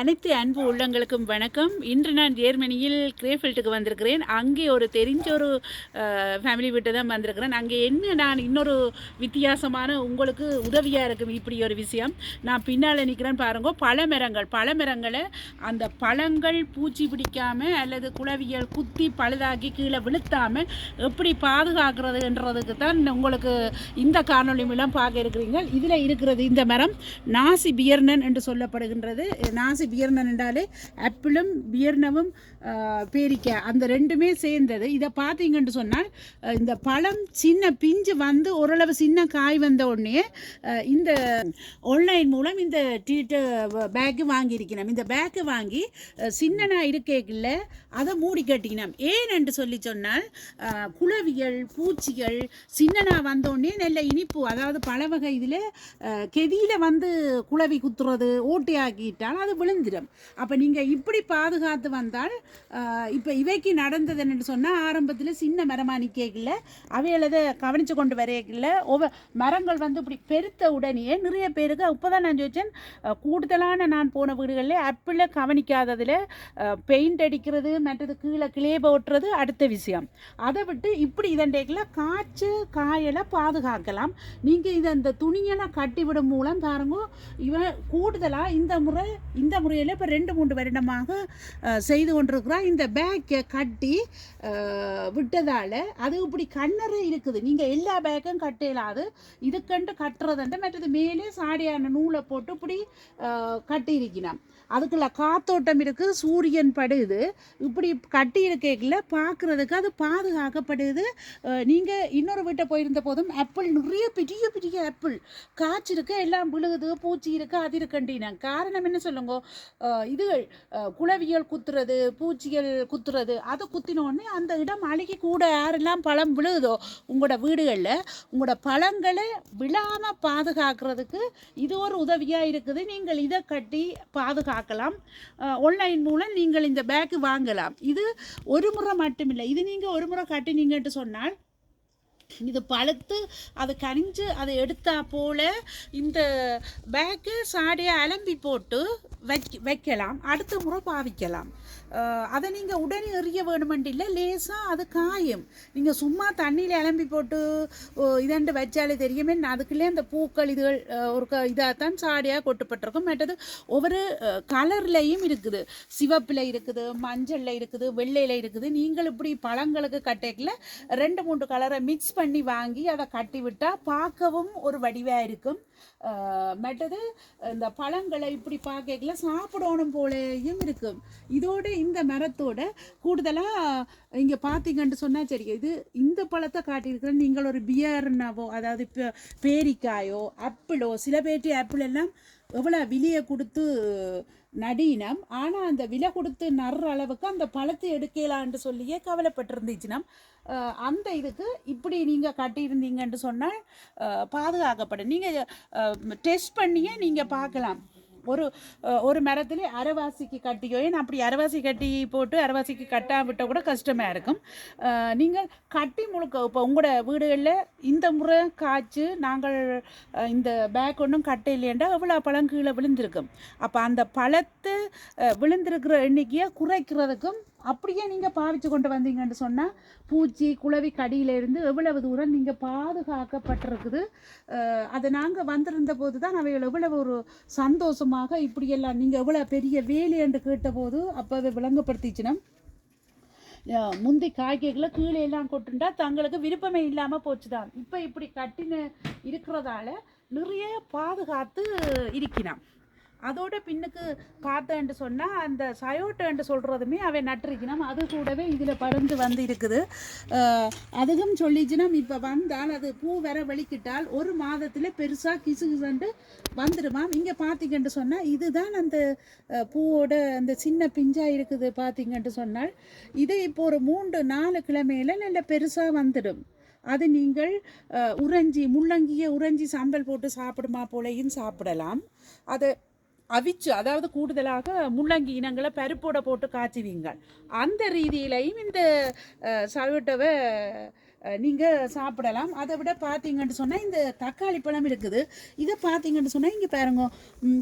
அனைத்து அன்பு உள்ளங்களுக்கும் வணக்கம். இன்று நான் ஜெர்மனியில் கிரேஃபில்ட்டுக்கு வந்திருக்கிறேன். அங்கே ஒரு தெரிஞ்ச ஒரு ஃபேமிலி வீட்டை தான் வந்திருக்கிறேன். அங்கே என்ன நான் இன்னொரு வித்தியாசமான உங்களுக்கு உதவியாக இருக்கும் இப்படி ஒரு விஷயம்? நான் பின்னால் நிற்கிறேன்னு பாருங்க. பழமரங்கள் பழமரங்களை அந்த பழங்கள் பூச்சி பிடிக்காமல் அல்லது குளவியல் குத்தி பழுதாக்கி கீழே விழுத்தாமல் எப்படி பாதுகாக்கிறதுன்றதுக்கு தான் உங்களுக்கு இந்த காணொலி மூலம் பார்க்க இருக்கிறீங்க இதில் இருக்கிறது இந்த மரம் நாசி பியர்னன் என்று சொல்லப்படுகின்றது. நாசி வியர்ணன் என்றாலே ஆப்பிளும் வியர்ணவும் பேரிக்காய் அந்த ரெண்டுமே சேர்ந்தது. இதை பார்த்தீங்கன்னு சொன்னால் இந்த பழம் சின்ன பிஞ்சு வந்து ஓரளவு சின்ன காய் வந்த உடனே இந்த ஆன்லைன் மூலம் இந்த டீட்டு பேக்கு வாங்கியிருக்கணும் இந்த பேக்கு வாங்கி அஹ், சின்னனா அதை மூடி கட்டிக்கணும் ஏன் என்று சொல்லி சொன்னால் குளவிகள் பூச்சிகள் சின்னனா வந்தோடனே நல்ல இனிப்பு அதாவது பல வகை இதில் கெதியில் வந்து குளவி குத்துறது ஓட்டையாக்கிட்டால் அது விழுந்துடும் அப்போ நீங்கள் இப்படி பாதுகாத்து வந்தால் இப்போ இவைக்கு நடந்தது என்னென்னு சொன்னால் ஆரம்பத்தில் சின்ன மரமாக நிற்கல அவைகளதை கவனித்து கொண்டு வரையில ஒவ்வொரு மரங்கள் வந்து இப்படி பெருத்த உடனே நிறைய பேருக்கு இப்போ தான் நான் சொல்லிச்சேன் கூடுதலான நான் போன வீடுகளில் அப்பில் கவனிக்காததில் பெயிண்ட் அடிக்கிறது மற்றது கீழே கிளே போட்டுறது அடுத்த விஷயம். அதை விட்டு இப்படி இதண்டைக்கில் காய்ச்சி காயலை பாதுகாக்கலாம். நீங்கள் இதை இந்த துணியெல்லாம் கட்டிவிடும் மூலம் பாருங்க இவன் கூடுதலாக இந்த முறை இந்த முறையில் இப்போ ரெண்டு மூன்று வருடமாக செய்து கொண்டிருக்கிறோம் இந்த பேக்கை கட்டி விட்டதால் அது இப்படி கண்ணறை இருக்குது. நீங்கள் எல்லா பேக்கும் கட்டலாது. இதுக்கண்டு கட்டுறதுண்டு மற்றது மேலே சாடியான நூலை போட்டு இப்படி கட்டியிருக்கிறான். அதுக்குள்ள காத்தோட்டம் இருக்குது சூரியன் படுது. இப்படி கட்டி இருக்கையில் பார்க்குறதுக்கு அது பாதுகாக்கப்படுது. நீங்கள் இன்னொரு வீட்டை போயிருந்த போதும் ஆப்பிள் நிறைய பெரிய பெரிய ஆப்பிள் காய்ச்சிருக்கு எல்லாம் விழுகுது பூச்சி இருக்கு அது இருக்குண்டினா காரணம் என்ன சொல்லுங்க? இதுகள் குளவியல் குத்துறது பூச்சிகள் குத்துறது அதை குத்தினோடனே அந்த இடம் அழுகி கூட யாரெல்லாம் பழம் விழுகுதோ உங்களோட வீடுகளில் உங்களோட பழங்களை விழாமல் பாதுகாக்கிறதுக்கு இது ஒரு உதவியாக இருக்குது. நீங்கள் இதை கட்டி பாதுகாக்கலாம். ஆன்லைன் மூலம் நீங்கள் இந்த பேக்கு வாங்கலாம். இது ஒரு முறை மட்டுமில்லை. இது நீங்கள் ஒரு முறை கட்டினீங்கன்ட்டு சொன்னால் இது பழுத்து அது கனிஞ்சு அதை எடுத்தா போல இந்த பேக்கு சாடியை அலம்பி போட்டு வைக்க வைக்கலாம். அடுத்த முறை பாவிக்கலாம். அதை நீங்கள் உடனே எறிய வேணுமென்றில்லை லேசாக அது காயும். நீங்கள் சும்மா தண்ணியில் இளம்பி போட்டு ஓ, இதண்டு வச்சாலே தெரியுமே அதுக்குள்ளே அந்த பூக்கள் இதுகள் ஒரு க இதாகத்தான் சாடியாக கொட்டுப்பட்டிருக்கும். மற்றது ஒவ்வொரு கலர்லேயும் இருக்குது. சிவப்பில் இருக்குது மஞ்சளில் இருக்குது வெள்ளையில் இருக்குது. நீங்கள் இப்படி பழங்களுக்கு கட்டைக்கில் ரெண்டு மூன்று கலரை மிக்ஸ் பண்ணி வாங்கி அதை கட்டி விட்டால் பார்க்கவும் ஒரு வடிவாக இருக்கும். மற்றது இந்த பழங்களை இப்படி பார்க்கல சாப்பிடணும் போலேயும் இருக்கும் இதோட இந்த மரத்தோட கூடுதலாக இங்கே பார்த்தீங்கன்னு சொன்னால் சரி இது இந்த பழத்தை காட்டியிருக்கிறேன் நீங்கள் ஒரு பியர்னாவோ அதாவது பேரிக்காயோ ஆப்பிளோ சில பேட்டி ஆப்பிள் எல்லாம் எவ்வளோ விலையை கொடுத்து நடீனம். ஆனால் அந்த விலை கொடுத்து நடுற அளவுக்கு அந்த பழத்தை எடுக்கலான்னு சொல்லியே கவலைப்பட்டிருந்துச்சுன்னா அந்த இதுக்கு இப்படி நீங்கள் கட்டியிருந்தீங்கன்னு சொன்னால் பாதுகாக்கப்படும். நீங்கள் டெஸ்ட் பண்ணியே நீங்கள் பார்க்கலாம். ஒரு ஒரு மரத்தில் அரைவாசிக்கு கட்டியோ ஏன்னா அப்படி அரைவாசி கட்டி போட்டு அரைவாசிக்கு கட்டாம விட்டால் கூட கஷ்டமாக இருக்கும். நீங்கள் கட்டி முழுக்க இப்போ உங்களோட வீடுகளில் இந்த முறை காய்ச்சி நாங்கள் இந்த பேக் ஒன்றும் கட்ட இல்லையண்டா எவ்வளோ பழம் கீழே விழுந்திருக்கும். அப்போ அந்த பழத்து விழுந்திருக்கிற எண்ணிக்கையை குறைக்கிறதுக்கும் அப்படியே நீங்கள் பாவிச்சு கொண்டு வந்தீங்கன்னு சொன்னால் பூச்சி குளவி கடியிலேருந்து எவ்வளவு தூரம் நீங்கள் பாதுகாக்கப்பட்டிருக்குது அதை நாங்கள் வந்திருந்த போது தான் அவைகள் எவ்வளவு ஒரு சந்தோஷமாக இப்படியெல்லாம் நீங்கள் எவ்வளோ பெரிய வேலை என்று கேட்டபோது அப்போ அதை விளங்கப்படுத்திச்சுன்னா முந்தி காய்கறிகளை கீழே எல்லாம் கொட்டுண்டா தங்களுக்கு விருப்பமே இல்லாமல் போச்சு தான் இப்போ இப்படி கட்டின இருக்கிறதால நிறைய பாதுகாத்து இருக்கிறான் அதோட பின்னுக்கு பார்த்தேன்ட்டு சொன்னால் அந்த சயோட்டன்ட்டு சொல்கிறதுமே அவன் நட்டிருக்கணும் அது கூடவே இதில் பருந்து வந்து இருக்குது அதுவும் சொல்லிச்சுன்னா இப்போ வந்தால் அது பூ வர வெளிக்கிட்டால் ஒரு மாதத்தில் பெருசாக கிசு கிசுன்ட்டு வந்துடுமாம் இங்கே பார்த்தீங்கன்ட்டு சொன்னால் இதுதான் அந்த பூவோட அந்த சின்ன பிஞ்சாக இருக்குது பார்த்தீங்கன்ட்டு சொன்னால் இதை இப்போ ஒரு மூன்று நாலு கிழமையில நல்ல பெருசாக வந்துடும். அது நீங்கள் உறஞ்சி உறைஞ்சி முள்ளங்கியை உறைஞ்சி சாம்பல் போட்டு சாப்பிடுமா போலையும் சாப்பிடலாம். அது அவிச்சு அதாவது கூடுதலாக முள்ளங்கி இனங்களை பருப்போட போட்டு காய்ச்சுவீங்க அந்த ரீதியிலையும் இந்த சல்வட்டவை நீங்கள் சாப்பிடலாம். அதை விட பார்த்தீங்கன்னு சொன்னால் இந்த தக்காளி பழம் இருக்குது. இதை பார்த்தீங்கன்னு சொன்னால் இங்கே பாருங்க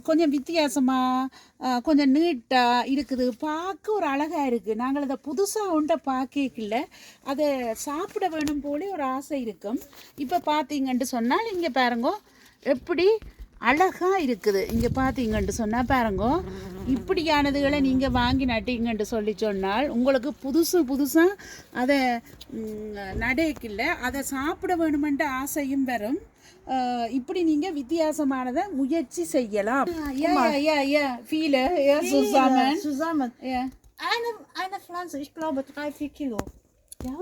கொஞ்சம் வித்தியாசமாக கொஞ்சம் நீட்டாக இருக்குது. பார்க்க ஒரு அழகாக இருக்குது நாங்கள் அதை புதுசாக உண்ட பார்க்கல அதை சாப்பிட வேணும் போலே ஒரு ஆசை இருக்கும். இப்போ பார்த்தீங்கன்னு சொன்னால் இங்கே பாருங்க எப்படி அழகா இருக்குது. இங்கே பார்த்தீங்கன்ட்டு சொன்னால் பாருங்க. இப்படியானதுகளை நீங்கள் வாங்கி நட்டீங்கன்ட்டு சொல்லி சொன்னால் உங்களுக்கு புதுசு புதுசாக அதை நடைக்கில்ல. அதை சாப்பிட வேணுமென்ற ஆசையும் வரும். இப்படி நீங்கள் வித்தியாசமானதை முயற்சி செய்யலாம். சுசாமன். Zusammen. யா. Eine, eine Pflanze, ich glaube drei, vier Kilo. யா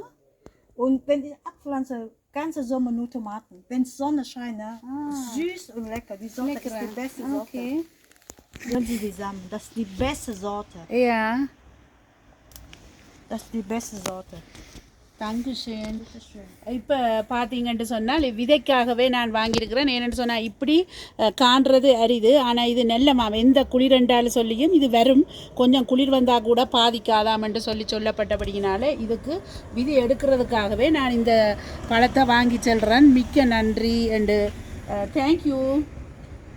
Und wenn ich abpflanze, ganze Sommer nur Tomaten. Wenn es Sonne scheint, ne? ah. süß und lecker. Die Sorte lecker. ist die beste ah, Sorte. Okay. Wenn Sie die sammeln, das ist die beste Sorte. Ja. Das ist die beste Sorte. இப்போ பார்த்தீங்கன்ட்டு சொன்னால் விதைக்காகவே நான் வாங்கியிருக்கிறேன் ஏன்னு சொன்னால் இப்படி காண்றது அரிது ஆனால் இது நெல்ல மாவு எந்த குளிரண்டாலும் சொல்லியும் இது வரும் கொஞ்சம் குளிர் வந்தால் கூட பாதிக்காதாமன்ட்டு சொல்லி சொல்லப்பட்டபடியினால இதுக்கு விதி எடுக்கிறதுக்காகவே நான் இந்த பழத்தை வாங்கி செல்கிறேன் மிக்க நன்றி and thank you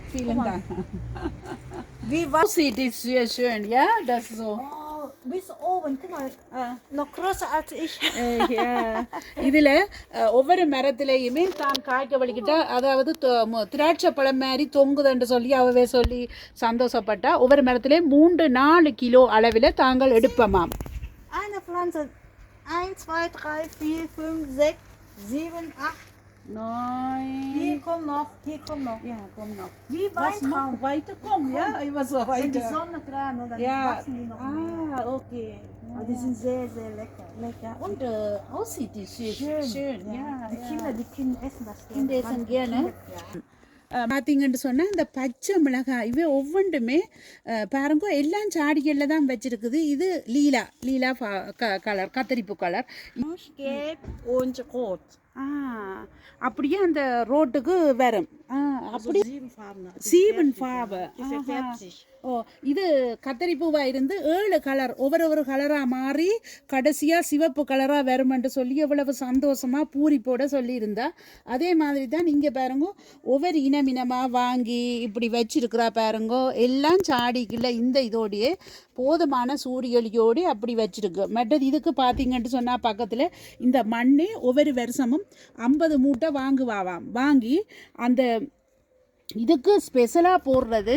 Vielen Dank. Wie? Sieht es sehr schön, ja? Das so. Bis oben, guck mal. Noch größer als ich. இதில் ஒவ்வொரு மரத்திலையுமே தான் காய்க்க வலிக்கிட்டா அதாவது திராட்சை பழம் மாதிரி தொங்குதுன்னு சொல்லி அவவே சொல்லி சந்தோஷப்பட்டா ஒவ்வொரு மரத்திலையும் மூன்று நாலு கிலோ அளவில் தாங்கள் எடுப்பமாம் Eine Pflanze. 1, 2, 3, 4, 5, 6, 7, 8. Hier kommt noch, hier kommt noch. Ja, komm noch. Wie Weintraum. Weiter komm, ja, immer so Wenn die weiter. Sonne dran, dann Ja, wachsen die noch mehr. ah, okay. Aber die sind sehr, sehr lecker. Lecker. Und äh, aussieht die schön. Schön, ja. Die Kinder, die Kinder essen das gerne. Kinder essen gerne? Ja. பார்த்தீங்கன்னு சொன்னால் இந்த பச்சை மிளகாய் இவை ஒவ்வொன்றுமே பாருங்க எல்லாம் சாடிகளில் தான் வச்சிருக்குது இது லீலா லீலா ஃபா- க கலர் கத்தரிப்பு கலர் அப்படியே அந்த ரோட்டுக்கு வரும். அப்படி சீவன் ஃபாவை. ஓ இது கத்தரிப்பூவா இருந்து ஏழு கலர் ஒவ்வொரு ஒரு கலராக மாறி கடைசியாக சிவப்பு கலராக வருமென்று சொல்லி எவ்வளவு சந்தோஷமாக பூரிப்போட சொல்லியிருந்தா. அதே மாதிரி தான் இங்கே பாருங்க ஒவ்வொரு இனம் இனமாக வாங்கி இப்படி வச்சிருக்கிறா பாருங்க எல்லாம் சாடிக்குள்ள இந்த இதோடையே போதுமான சூரியொலியோடு அப்படி வச்சிருக்கு. மற்றது இதுக்கு பார்த்தீங்கன்ட்டு சொன்னால் பக்கத்தில் இந்த மண்ணே ஒவ்வொரு வருஷமும் ஐம்பது மூட்டை வாங்குவாவாம். வாங்கி அந்த இதுக்கு ஸ்பெஷலாக போடுறது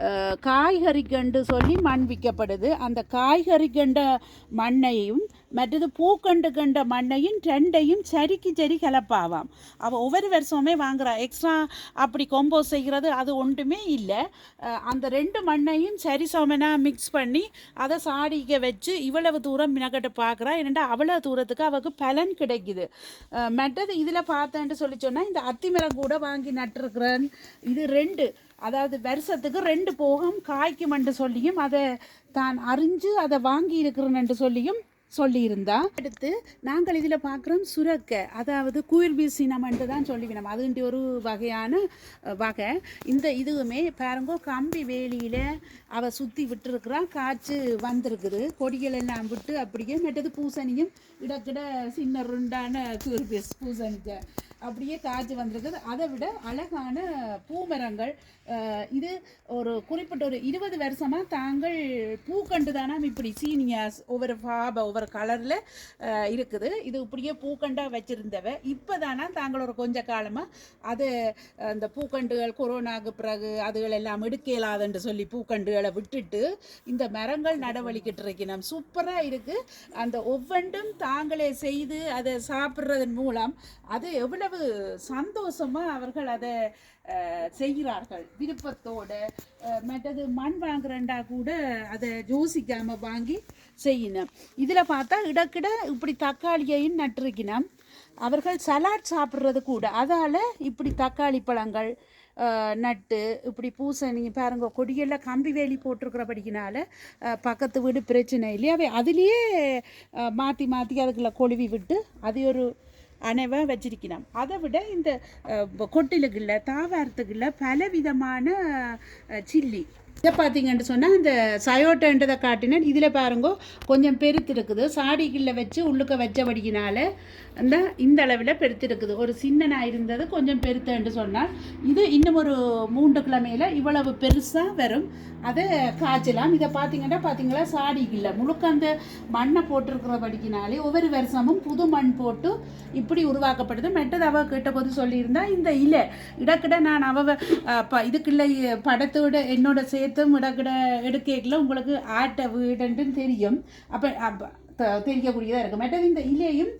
அஹ், காய்கறி கண்டு சொல்லி மண் விற்கப்படுது. அந்த காய்கறி கண்ட மண்ணையும் மற்றது பூக்கண்டு கண்ட மண்ணையும் ரெண்டையும் சரிக்கு சரி கலப்பாவாம் அவள் ஒவ்வொரு வருஷமே வாங்குறா எக்ஸ்ட்ரா அப்படி கொம்போஸ் செய்கிறது அது ஒன்றுமே இல்லை அந்த ரெண்டு மண்ணையும் சரி சமனாக மிக்ஸ் பண்ணி அதை சாடிக்க வச்சு இவ்வளவு தூரம் மினக்கட்டு பார்க்குறா ஏன்னா அவ்வளோ தூரத்துக்கு அவளுக்கு பலன் கிடைக்குது மற்றது இதில் பார்த்தேன்ட்டு சொல்லி சொன்னால் இந்த அத்திமரம் கூட வாங்கி நட்டுருக்குறேன் இது ரெண்டு அதாவது வருஷத்துக்கு ரெண்டு போகம் காய்க்குமென்று சொல்லியும் அதை தான் அறிஞ்சு அதை வாங்கி இருக்கிறேன்னு சொல்லியும் சொல்லியிருந்தா. அடுத்து நாங்கள் இதில் பார்க்குறோம் சுரக்கை. அதாவது குயிர்பீஸ் சினமென்று தான் சொல்லிவினோம் அதுன்ட்டு ஒரு வகையான வகை. இந்த இதுவுமே பாருங்க கம்பி வேலியில் அவள் சுற்றி விட்டுருக்குறா. காய்ச்சி வந்திருக்குது. கொடிகள் எல்லாம் விட்டு அப்படியே மற்றது பூசணியும் இடக்கிட சின்ன ருண்டான குயிர்பீஸ் பூசணிக்க. அப்படியே காய்ச்சி வந்திருக்குது. அதை விட அழகான பூமரங்கள் இது ஒரு குறிப்பிட்ட ஒரு இருபது வருஷமாக தாங்கள் பூக்கண்டு தானே இப்படி சீனியாஸ் ஒவ்வொரு ஃபாப ஒவ்வொரு கலரில் இருக்குது. இது இப்படியே பூக்கண்டாக வச்சுருந்தவ இப்போ தானே தாங்கள் ஒரு கொஞ்ச காலமாக அது அந்த பூக்கண்டுகள் கொரோனாவுக்கு பிறகு அதுகள் எல்லாம் எடுக்கலாதுன்னு சொல்லி பூக்கண்டுகளை விட்டுட்டு இந்த மரங்கள் நடவடிக்கிட்டு இருக்கணும். சூப்பராக இருக்குது அந்த ஒவ்வொன்றும் தாங்களே செய்து அதை சாப்பிட்றதன் மூலம் அது எவ்வளோ எவ்வளவு சந்தோஷமாக அவர்கள் அதை செய்கிறார்கள். விருப்பத்தோட மற்றது மண் வாங்குறண்டா கூட அதை யோசிக்காமல் வாங்கி செய்யணும் இதில் பார்த்தா இடக்கிட இப்படி தக்காளியையும் நட்டிருக்கணும் அவர்கள் சலாட் சாப்பிட்றது கூட அதால் இப்படி தக்காளி பழங்கள் நட்டு இப்படி பூசணி பாருங்க கொடியெல்லாம் கம்பி வேலி போட்டிருக்கிறபடிக்கினால பக்கத்து வீடு பிரச்சனை இல்லையா? அவை அதுலேயே மாற்றி மாற்றி அதுக்குள்ளே கொழுவி விட்டு அது ஒரு அணைவை வச்சிருக்கணும் அதை விட இந்த கொட்டிலுகளில் தாவாரத்துகளில் பலவிதமான பல விதமான சில்லி. இதை பார்த்தீங்கன்னு சொன்னால் இந்த சயோட்டன்றதை காட்டினேன் இதில் பாருங்க கொஞ்சம் பெருத்து இருக்குது வச்சு உள்ளுக்க வச்சபடியினால அந்த இந்த அளவில் பெருத்திருக்குது. ஒரு சின்னனாக இருந்தது கொஞ்சம் பெருத்தன்று சொன்னால். இது இன்னும் ஒரு மூன்று கிழமையில் இவ்வளவு பெருசாக வரும். அதை காய்ச்சலாம். இதை பார்த்தீங்கன்னா பார்த்தீங்களா சாடிக்குள்ள முழுக்க அந்த மண்ணை போட்டிருக்கிறபடிக்கினாலே ஒவ்வொரு வருஷமும் புது மண் போட்டு இப்படி உருவாக்கப்படுது. மெட்டது அவ கேட்டபோது சொல்லியிருந்தா இந்த இலை இடக்கிட நான் அவ அஹ், இதுக்குள்ள படத்தோட என்னோட சேர்த்தும் இடக்கிட எடுக்கல உங்களுக்கு ஆட்ட வீடுன்ட்டு தெரியும். அப்போ அப்ப தெரியக்கூடியதாக இருக்கும் மற்றது இந்த இலையும்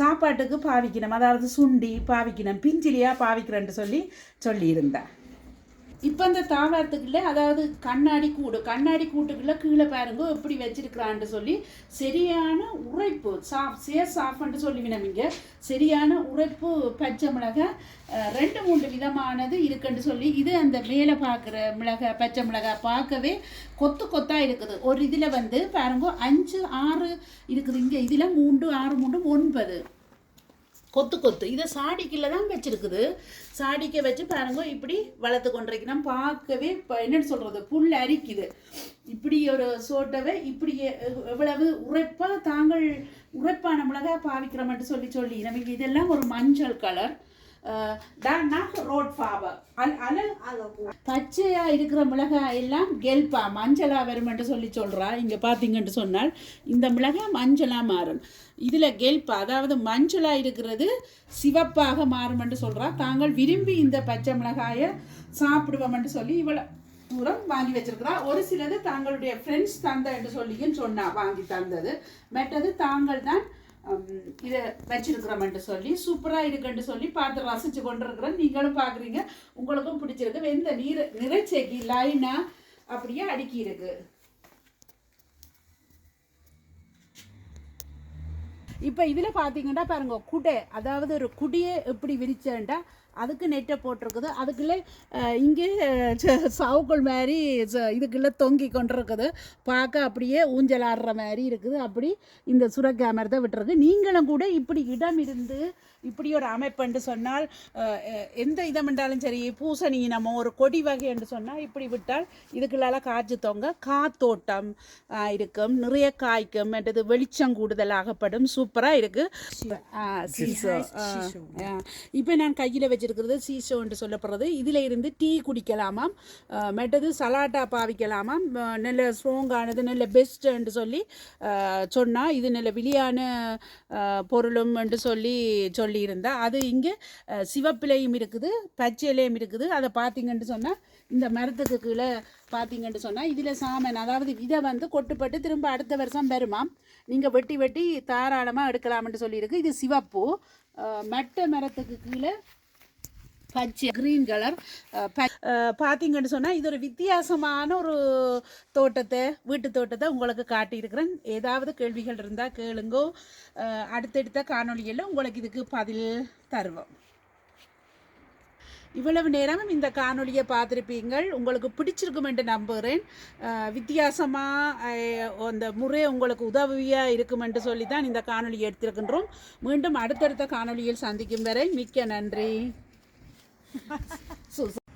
சாப்பாட்டுக்கு பாவிக்கணும். அதாவது சுண்டி பாவிக்கணும். பிஞ்சிலியாக பாவிக்கிறேன்ட்டு சொல்லி சொல்லியிருந்தேன். இப்போ இந்த தாவரத்துக்குள்ளே அதாவது கண்ணாடி கூடு கண்ணாடி கூட்டுக்குள்ளே கீழே பாருங்க எப்படி வச்சிருக்கிறான்னு சொல்லி சரியான உரைப்பு சாப் சேர் சாஃப்னு சொல்லுவினோம் இங்கே. சரியான உரைப்பு பச்சை மிளகாய் ரெண்டு மூன்று விதமானது இருக்குன்னு சொல்லி இது அந்த மேலே பார்க்குற மிளகாய் பச்சை மிளகாய் பார்க்கவே கொத்து கொத்தாக இருக்குது. ஒரு இதில் வந்து பாருங்க அஞ்சு ஆறு இருக்குது. இங்கே இதில் மூன்று ஆறு மூன்று ஒன்பது. கொத்து கொத்து. இதை சாடிக்கில் தான் வச்சுருக்குது. சாடிக்க வச்சு பாருங்க இப்படி வளர்த்து கொண்டிருக்கிறோம் பார்க்கவே இப்போ என்னன்னு சொல்கிறது புல் அரிக்குது. இப்படி ஒரு சோட்டவை இப்படி எவ்வளவு உரைப்பாக தாங்கள் உரைப்பான மிளகாய் மட்டும் சொல்லி சொல்லி நமக்கு இதெல்லாம் ஒரு மஞ்சள் கலர் அல் பச்சையா இருக்கிற மிளகாய் எல்லாம் கெல்பா மஞ்சளா வருமென்று சொல்லி சொல்றா. இங்க பாத்தீங்கன்னு சொன்னால் இந்த மிளகாய் மஞ்சளா மாறும். இதுல கெல்பா அதாவது மஞ்சளா இருக்கிறது சிவப்பாக மாறுமென்று சொல்றா. தாங்கள் விரும்பி இந்த பச்சை மிளகாயை என்று சொல்லி இவ்வளவு தூரம் வாங்கி வச்சிருக்கிறா. ஒரு சிலது தாங்களுடைய ஃப்ரெண்ட்ஸ் தந்த என்று சொல்லியும் சொன்னா வாங்கி தந்தது. மற்றது தாங்கள் தான் இதை வச்சிருக்கிறோம்னு சொல்லி சூப்பராக இருக்குன்னு சொல்லி பார்த்து கொண்டு இருக்கிறேன் நீங்களும் பார்க்குறீங்க உங்களுக்கும் பிடிச்சிருக்கு. வெந்த நீர் நிறைச்சேக்கி லைனா அப்படியே அடுக்கி இருக்கு. இப்போ இதில் பார்த்தீங்கன்னா பாருங்க குடை. அதாவது ஒரு குடியை எப்படி விரிச்சேன்டா அதுக்கு நெட்டை போட்டிருக்குது. அதுக்குள்ளே இங்கே சவுக்குள் மாதிரி இதுக்குள்ளே தொங்கி கொண்டிருக்குது. பார்க்க அப்படியே ஊஞ்சல் ஆடுற மாதிரி இருக்குது. அப்படி இந்த சுரக்கா மாதிரி தான் விட்டுருக்கு. நீங்களும் கூட இப்படி இடம் இருந்து இப்படி ஒரு அமைப்புன்னு சொன்னால் எந்த இதம் என்றாலும் சரி பூசணி நம்ம ஒரு கொடி வகை என்று சொன்னால் இப்படி விட்டால் இதுக்குள்ளால காய்ச்சி தொங்க காத்தோட்டம் இருக்கும். நிறைய காய்க்கும். மற்றது வெளிச்சம் கூடுதலாகப்படும். சூப்பராக இருக்குது இப்போ நான் கையில் வச்சிருக்கிறது சீசோ என்று சொல்லப்படுறது. இதில் இருந்து டீ குடிக்கலாமாம். மெட்டது சலாட்டா பாவிக்கலாமாம். நல்ல ஸ்ட்ராங்கானது நல்ல பெஸ்ட் என்று சொல்லி சொன்னால் இது நல்ல விழியான பொருளும் என்று சொல்லி சொல்லியிருந்தா அது இங்கே சிவப்பிலையும் இருக்குது பச்சையிலையும் இருக்குது. அதை பார்த்தீங்கன்னு சொன்னால் இந்த மரத்துக்கு கீழே பார்த்தீங்கன்னு சொன்னால் இதில் சாமன் அதாவது இதை வந்து கொட்டுப்பட்டு திரும்ப அடுத்த வருஷம் வருமாம். நீங்கள் வெட்டி வெட்டி தாராளமாக எடுக்கலாம்னு சொல்லியிருக்கு. இது சிவப்பு. மெட்டை மட்ட மரத்துக்கு கீழே பச்சை க்ரீன் கலர் பார்த்தீங்கன்னு சொன்னால் இது ஒரு வித்தியாசமான ஒரு தோட்டத்தை வீட்டு தோட்டத்தை உங்களுக்கு காட்டியிருக்கிறேன். ஏதாவது கேள்விகள் இருந்தால் கேளுங்கோ. அடுத்தடுத்த காணொளியில் உங்களுக்கு இதுக்கு பதில் தருவோம். இவ்வளவு நேரமும் இந்த காணொலியை பார்த்துருப்பீங்கள். உங்களுக்கு பிடிச்சிருக்கும் என்று நம்புகிறேன். வித்தியாசமாக அந்த முறை உங்களுக்கு உதவியாக இருக்கும் என்று சொல்லி தான் இந்த காணொலியை எடுத்திருக்கின்றோம். மீண்டும் அடுத்தடுத்த காணொலியில் சந்திக்கும் வரை மிக்க நன்றி. சு-